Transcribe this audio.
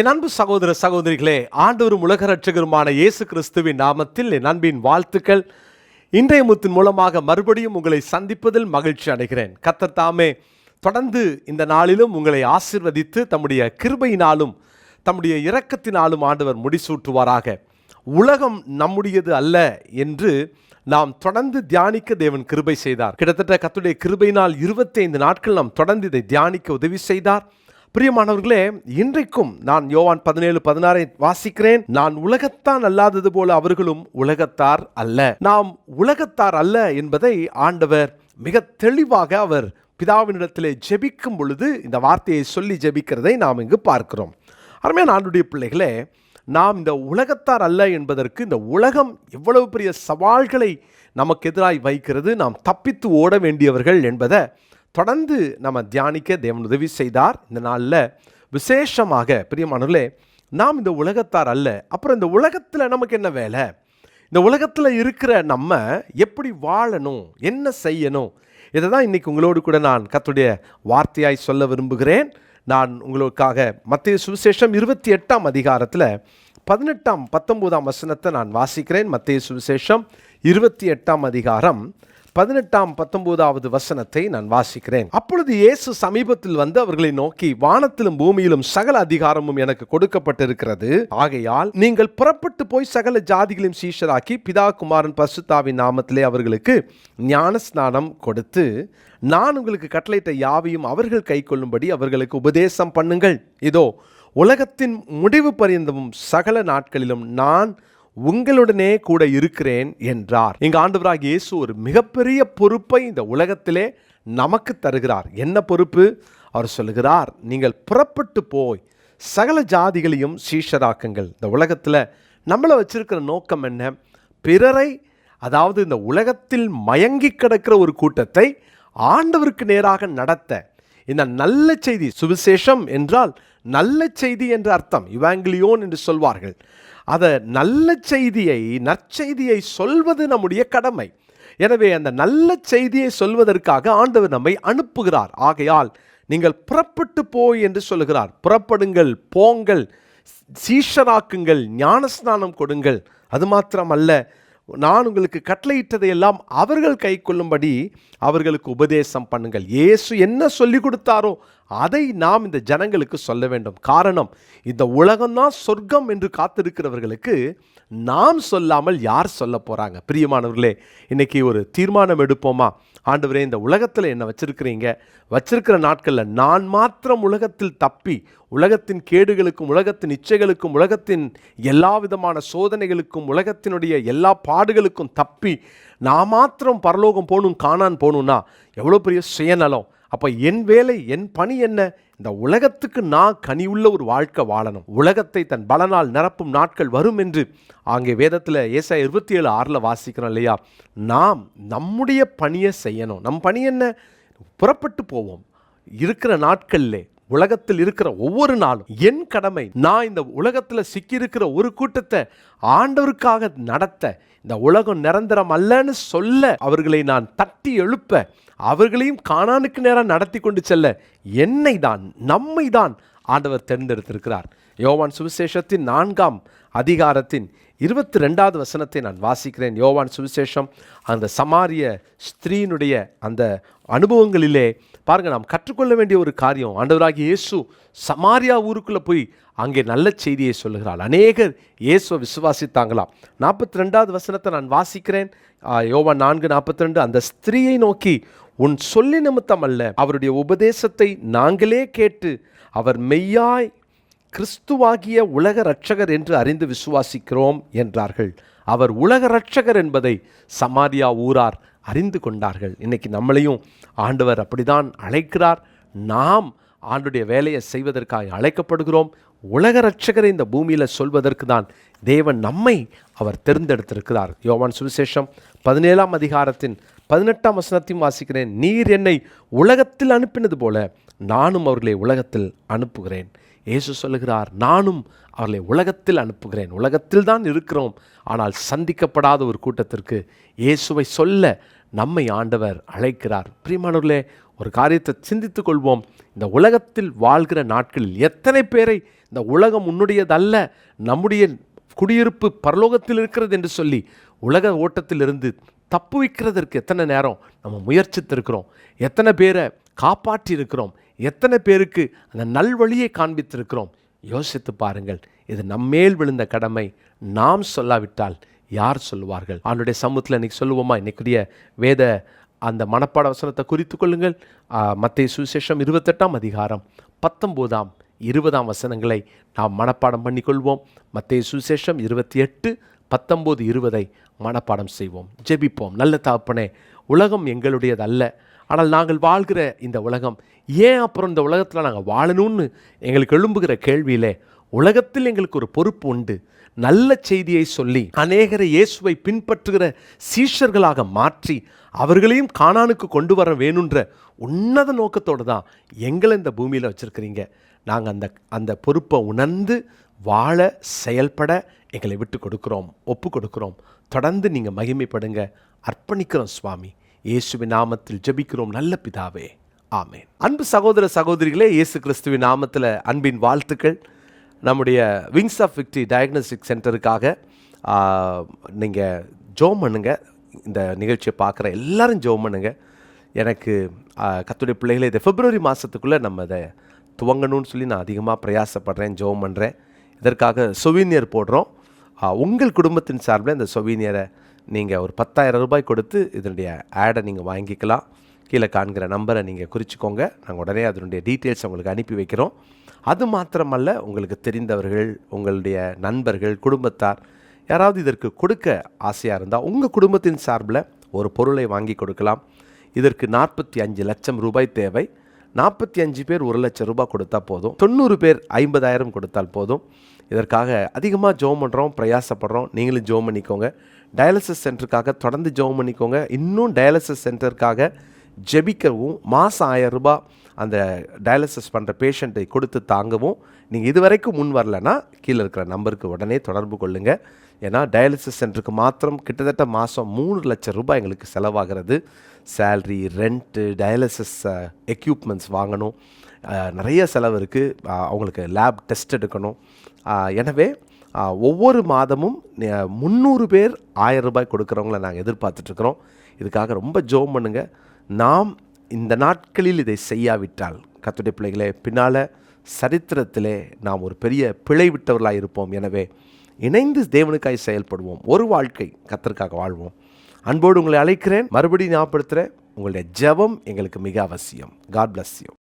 என் அன்பு சகோதர சகோதரிகளே ஆண்டவரும் உலக ரட்சகருமான இயேசு கிறிஸ்துவின் நாமத்தில் என் அன்பின் வாழ்த்துக்கள். இன்றைய முத்தின் மூலமாக மறுபடியும் உங்களை சந்திப்பதில் மகிழ்ச்சி அடைகிறேன். கர்த்தர் தாமே தொடர்ந்து இந்த நாளிலும் உங்களை ஆசிர்வதித்து தம்முடைய கிருபையினாலும் தம்முடைய இரக்கத்தினாலும் ஆண்டவர் முடிசூட்டுவாராக. உலகம் நம்முடையது அல்ல என்று நாம் தொடர்ந்து தியானிக்க தேவன் கிருபை செய்தார். கிட்டத்தட்ட கத்துடைய கிருபையினால் 25 நாட்கள் நாம் தொடர்ந்து இதை தியானிக்க உதவி செய்தார். பிரியமானவர்களே இன்றைக்கும் நான் யோவான் பதினேழு பதினாறை வாசிக்கிறேன். நான் உலகத்தான் அல்லாதது போல அவர்களும் உலகத்தார் அல்ல. நாம் உலகத்தார் அல்ல என்பதை ஆண்டவர் மிக தெளிவாக அவர் பிதாவினிடத்திலே ஜெபிக்கும் பொழுது இந்த வார்த்தையை சொல்லி ஜெபிக்கிறதை நாம் இங்கு பார்க்கிறோம். அருமையான ஆண்டுடைய பிள்ளைகளே நாம் இந்த உலகத்தார் அல்ல என்பதற்கு இந்த உலகம் எவ்வளவு பெரிய சவால்களை நமக்கு எதிராய் வைக்கிறது நாம் தப்பித்து ஓட வேண்டியவர்கள் என்பதை தொடர்ந்து நம்ம தியானிக்க தேவன் உதவி செய்தார். இந்த நாளில் விசேஷமாக பிரியமானவர்களே நாம் இந்த உலகத்தார் அல்ல. அப்புறம் இந்த உலகத்தில் நமக்கு என்ன வேலை? இந்த உலகத்தில் இருக்கிற நம்ம எப்படி வாழணும்? என்ன செய்யணும்? இதை தான் இன்றைக்கி உங்களோடு கூட நான் கத்துடைய வார்த்தையாய் சொல்ல விரும்புகிறேன். நான் உங்களுக்காக மத்திய சுவிசேஷம் இருபத்தி எட்டாம் அதிகாரத்தில் பதினெட்டாம் பத்தொம்போதாம் வசனத்தை நான் வாசிக்கிறேன். மத்திய சுவிசேஷம் இருபத்தி எட்டாம் அதிகாரம் பதினெட்டாம் பத்தொன்பதாவது வசனத்தை நான் வாசிக்கிறேன். அப்பொழுது இயேசு சமீபத்தில் வந்து அவர்களை நோக்கி வானத்திலும் பூமியிலும் சகல அதிகாரமும் எனக்கு கொடுக்கப்பட்டிருக்கிறது. ஆகையால் நீங்கள் புறப்பட்டு போய் சகல ஜாதிகளையும் சீஷராக்கி பிதா குமாரன் பசுத்தாவின் நாமத்திலே அவர்களுக்கு ஞான ஸ்நானம் கொடுத்து நான் உங்களுக்கு கட்டளையிட்ட யாவையும் அவர்கள் கை கொள்ளும்படி அவர்களுக்கு உபதேசம் பண்ணுங்கள். இதோ உலகத்தின் முடிவு பரியந்தமும் சகல நாட்களிலும் நான் உங்களுடனே கூட இருக்கிறேன் என்றார். இங்கு ஆண்டவராக இயேசு ஒரு மிகப்பெரிய பொறுப்பை இந்த உலகத்திலே நமக்கு தருகிறார். என்ன பொறுப்பு? அவர் சொல்லுகிறார் நீங்கள் புறப்பட்டு போய் சகல ஜாதிகளையும் சீஷராக்குங்கள். இந்த உலகத்தில் நம்மளை வச்சிருக்கிற நோக்கம் என்ன? பிறரை அதாவது இந்த உலகத்தில் மயங்கி கிடக்கிற ஒரு கூட்டத்தை ஆண்டவருக்கு நேராக நடத்த. இந்த நல்ல செய்தி சுவிசேஷம் என்றால் நல்ல செய்தி என்ற அர்த்தம். இவாங்கிலியோன் என்று சொல்வார்கள். அதை நல்ல செய்தியை நற்செய்தியை சொல்வது நம்முடைய கடமை. எனவே அந்த நல்ல செய்தியை சொல்வதற்காக ஆண்டவர் நம்மை அனுப்புகிறார். ஆகையால் நீங்கள் புறப்பட்டு போய் என்று சொல்லுகிறார். புறப்படுங்கள் போங்கள் சீஷராக்குங்கள் ஞானஸ்நானம் கொடுங்கள். அது மாத்திரமல்ல நான் உங்களுக்கு கட்டளையிட்டதையெல்லாம் அவர்கள் கை கொள்ளும்படி அவர்களுக்கு உபதேசம் பண்ணுங்கள். இயேசு என்ன சொல்லி கொடுத்தாரோ அதை நாம் இந்த ஜனங்களுக்கு சொல்ல வேண்டும். காரணம் இந்த உலகம்தான் சொர்க்கம் என்று காத்திருக்கிறவர்களுக்கு நாம் சொல்லாமல் யார் சொல்ல போகிறாங்க பிரியமானவர்களே இன்னைக்கு ஒரு தீர்மானம் எடுப்போமா? ஆண்டவரே இந்த உலகத்தில் என்ன வச்சுருக்கிறீங்க? வச்சிருக்கிற நாட்களில் நான் மாத்திரம் உலகத்தில் தப்பி உலகத்தின் கேடுகளுக்கும் உலகத்தின் இச்சைகளுக்கும் உலகத்தின் எல்லா விதமான சோதனைகளுக்கும் உலகத்தினுடைய எல்லா பாடுகளுக்கும் தப்பி நான் மாத்திரம் பரலோகம் போகணும் காணான் போகணும்னா எவ்வளோ பெரிய சுயநலம்? அப்போ என் வேலை என் பணி என்ன? இந்த உலகத்துக்கு நான் கனியுள்ள ஒரு வாழ்க்கை வாழணும். உலகத்தை தன் பலனால் நிரப்பும் நாட்கள் வரும் என்று அங்கே வேதத்தில் ஏசா இருபத்தி ஏழு ஆறில் வாசிக்கிறோம் இல்லையா? நாம் நம்முடைய பணியை செய்யணும். நம் பணி என்ன? புறப்பட்டு போவோம். இருக்கிற நாட்களிலே உலகத்தில் இருக்கிற ஒவ்வொரு நாளும் என் கடமை நான் இந்த உலகத்தில் சிக்கியிருக்கிற ஒரு கூட்டத்தை ஆண்டவருக்காக நடத்த இந்த உலகம் நிரந்தரம் அல்லன்னு சொல்ல அவர்களை நான் தட்டி எழுப்ப அவர்களையும் காணானுக்கு நேரம் நடத்தி கொண்டு செல்ல என்னை தான் நம்மை தான் ஆண்டவர் தேர்ந்தெடுத்திருக்கிறார். யோவான் சுவிசேஷத்தின் நான்காம் அதிகாரத்தின் இருபத்தி ரெண்டாவது வசனத்தை நான் வாசிக்கிறேன். யோவான் சுவிசேஷம் அந்த சமாரிய ஸ்திரீனுடைய அந்த அனுபவங்களிலே பாருங்க நாம் கற்றுக்கொள்ள வேண்டிய ஒரு காரியம். ஆண்டவராகிய இயேசு சமாரியா ஊருக்குள்ளே போய் அங்கே நல்ல செய்தியை சொல்லுகிறாள் அநேகர் இயேசுவை விசுவாசித்தாங்களாம். நாற்பத்தி ரெண்டாவது வசனத்தை நான் வாசிக்கிறேன். யோவான் நான்கு நாற்பத்தி ரெண்டு அந்த ஸ்திரீயை நோக்கி உன் சொல்லி நிமித்தம் அல்ல அவருடைய உபதேசத்தை நாங்களே கேட்டு அவர் மெய்யாய் கிறிஸ்துவாகிய உலக ரட்சகர் என்று அறிந்து விசுவாசிக்கிறோம் என்றார்கள். அவர் உலக ரட்சகர் என்பதை சமாரியா ஊரார் அறிந்து கொண்டார்கள். இன்னைக்கு நம்மளையும் ஆண்டவர் அப்படிதான் அழைக்கிறார். நாம் ஆண்டுடைய வேலையை செய்வதற்காக அழைக்கப்படுகிறோம். உலக ரட்சகரை இந்த பூமியில் சொல்வதற்கு தான் தேவன் நம்மை அவர் தேர்ந்தெடுத்திருக்கிறார். யோவான் சுவிசேஷம் பதினேழாம் அதிகாரத்தின் பதினெட்டாம் வசனத்தையும் வாசிக்கிறேன். நீர் என்னை உலகத்தில் அனுப்பினது போல நானும் அவர்களை உலகத்தில் அனுப்புகிறேன். இயேசு சொல்லுகிறார் நானும் அவர்களை உலகத்தில் அனுப்புகிறேன். உலகத்தில் தான் இருக்கிறோம். ஆனால் சந்திக்கப்படாத ஒரு கூட்டத்திற்கு இயேசுவை சொல்ல நம்மை ஆண்டவர் அழைக்கிறார். பிரியமானவர்களே ஒரு காரியத்தை சிந்தித்துக் கொள்வோம். இந்த உலகத்தில் வாழ்கிற நாட்களில் எத்தனை பேரை இந்த உலகம் உன்னுடையதல்ல. நம்முடைய குடியிருப்பு பரலோகத்தில் இருக்கிறது என்று சொல்லி உலக ஓட்டத்திலிருந்து தப்பு வைக்கிறதற்கு எத்தனை நேரம் நம்ம முயற்சித்திருக்கிறோம். எத்தனை பேரை காப்பாற்றி இருக்கிறோம் எத்தனை பேருக்கு அந்த நல்வழியை காண்பித்திருக்கிறோம். யோசித்து பாருங்கள் இது நம்மேல் விழுந்த கடமை. நாம் சொல்லாவிட்டால் யார் சொல்லுவார்கள்? அவனுடைய சமூகத்தில் இன்னைக்கு சொல்லுவோமா? இன்றைக்குரிய வேத அந்த மனப்பாட வசனத்தை குறித்து கொள்ளுங்கள். மத்திய சுவிசேஷம் இருபத்தெட்டாம் அதிகாரம் பத்தொம்போதாம் இருபதாம் வசனங்களை நாம் மனப்பாடம் பண்ணிக்கொள்வோம். மத்திய சுவிசேஷம் இருபத்தி எட்டு பத்தொம்போது இருபதை மனப்பாடம் செய்வோம். ஜெபிப்போம். நல்ல தாப்பனே உலகம் எங்களுடையது அல்ல ஆனால் நாங்கள் வாழ்கிற இந்த உலகம் ஏன் அப்புறம் இந்த உலகத்தில் நாங்கள் வாழணும்னு எங்களுக்கு எழும்புகிற கேள்வியிலே உலகத்தில் எங்களுக்கு ஒரு பொறுப்பு உண்டு. நல்ல செய்தியை சொல்லி அநேகரை இயேசுவை பின்பற்றுகிற சீஷர்களாக மாற்றி அவர்களையும் காணானுக்கு கொண்டு வர வேணுன்ற உன்னத நோக்கத்தோடு தான் எங்களை இந்த பூமியில் வச்சுருக்கிறீங்க. நாங்கள் அந்த அந்த பொறுப்பை உணர்ந்து வாழ செயல்பட எங்களை விட்டு கொடுக்குறோம் ஒப்பு கொடுக்குறோம். தொடர்ந்து நீங்கள் மகிமைப்படுங்க. அர்ப்பணிக்கிறோம் சுவாமி. இயேசுவின் நாமத்தில் ஜெபிக்கிறோம். நல்ல பிதாவே. ஆமேன். அன்பு சகோதர சகோதரிகளே இயேசு கிறிஸ்துவின் நாமத்தில் அன்பின் வாழ்த்துக்கள். நம்முடைய விங்ஸ் ஆஃப் விக்டி டயக்னோஸ்டிக் சென்டருக்காக நீங்கள் ஜோம் பண்ணுங்க. இந்த நிகழ்ச்சியை பார்க்குற எல்லாரும் ஜோம் பண்ணுங்க. எனக்கு கத்துடைய பிள்ளைகளை இதை பிப்ரவரி மாதத்துக்குள்ளே நம்ம இதை துவங்கணும்னு சொல்லி நான் அதிகமாக பிரயாசப்படுறேன் ஜோம் பண்ணுறேன் இதற்காக சொவீனியர் போடுறோம். உங்கள் குடும்பத்தின் சார்பில் இந்த சொவீனியரை நீங்கள் ஒரு பத்தாயிரம் ரூபாய் கொடுத்து இதனுடைய ஆடை நீங்கள் வாங்கிக்கலாம். கீழே காண்கிற நம்பரை நீங்கள் குறிச்சிக்கோங்க. நாங்கள் உடனே அதனுடைய டீட்டெயில்ஸ் உங்களுக்கு அனுப்பி வைக்கிறோம். அது மாத்திரமல்ல உங்களுக்கு தெரிந்தவர்கள் உங்களுடைய நண்பர்கள் குடும்பத்தார் யாராவது இதற்கு கொடுக்க ஆசையாக இருந்தால் உங்கள் குடும்பத்தின் சார்பில் ஒரு பொருளை வாங்கி கொடுக்கலாம். இதற்கு நாற்பத்தி அஞ்சு லட்சம் ரூபாய் தேவை. நாற்பத்தி அஞ்சு பேர் ஒரு லட்சம் ரூபாய் கொடுத்தா போதும். தொண்ணூறு பேர் ஐம்பதாயிரம் கொடுத்தால் போதும். இதற்காக அதிகமாக ஜோம் பண்ணுறோம் பிரயாசப்படுறோம். நீங்களும் ஜோம் பண்ணிக்கோங்க. டயாலிசிஸ் சென்டருக்காக தொடர்ந்து ஜோம் பண்ணிக்கோங்க. இன்னும் டயாலிசிஸ் சென்டருக்காக ஜெபிக்கவும். மாதம் ஆயிரம் ரூபாய் அந்த டயாலிசிஸ் பண்ணுற பேஷண்ட்டை கொடுத்து தாங்கவும் நீங்கள் இதுவரைக்கும் முன் வரலன்னா கீழே இருக்கிற நம்பருக்கு உடனே தொடர்பு கொள்ளுங்கள் ஏன்னா டயாலிசிஸ் சென்டருக்கு மாத்திரம் கிட்டத்தட்ட மாதம் மூணு லட்சம் ரூபாய் எங்களுக்கு செலவாகிறது. சேல்ரி ரெண்ட்டு டயாலிசிஸ் எக்யூப்மெண்ட்ஸ் வாங்கணும். நிறைய செலவு இருக்குது அவங்களுக்கு லேப் டெஸ்ட் எடுக்கணும். எனவே ஒவ்வொரு மாதமும் முந்நூறு பேர் ஆயிரம் ரூபாய் கொடுக்குறவங்கள நாங்கள் எதிர்பார்த்துட்ருக்குறோம் இதுக்காக ரொம்ப ஜோம் பண்ணுங்க. நாம் இந்த நாட்களில் இதை செய்யாவிட்டால் கத்துடைய பிள்ளைகளே பின்னால் சரித்திரத்திலே நாம் ஒரு பெரிய பிழை விட்டவர்களாக இருப்போம். எனவே இணைந்து தேவனுக்காய் செயல்படுவோம். ஒரு வாழ்க்கை கத்தருக்காக வாழ்வோம். அன்போடு உங்களை அழைக்கிறேன். மறுபடியும் ஞாபகப்படுத்துகிறேன் உங்களுடைய ஜெபம் எங்களுக்கு மிக அவசியம். God bless you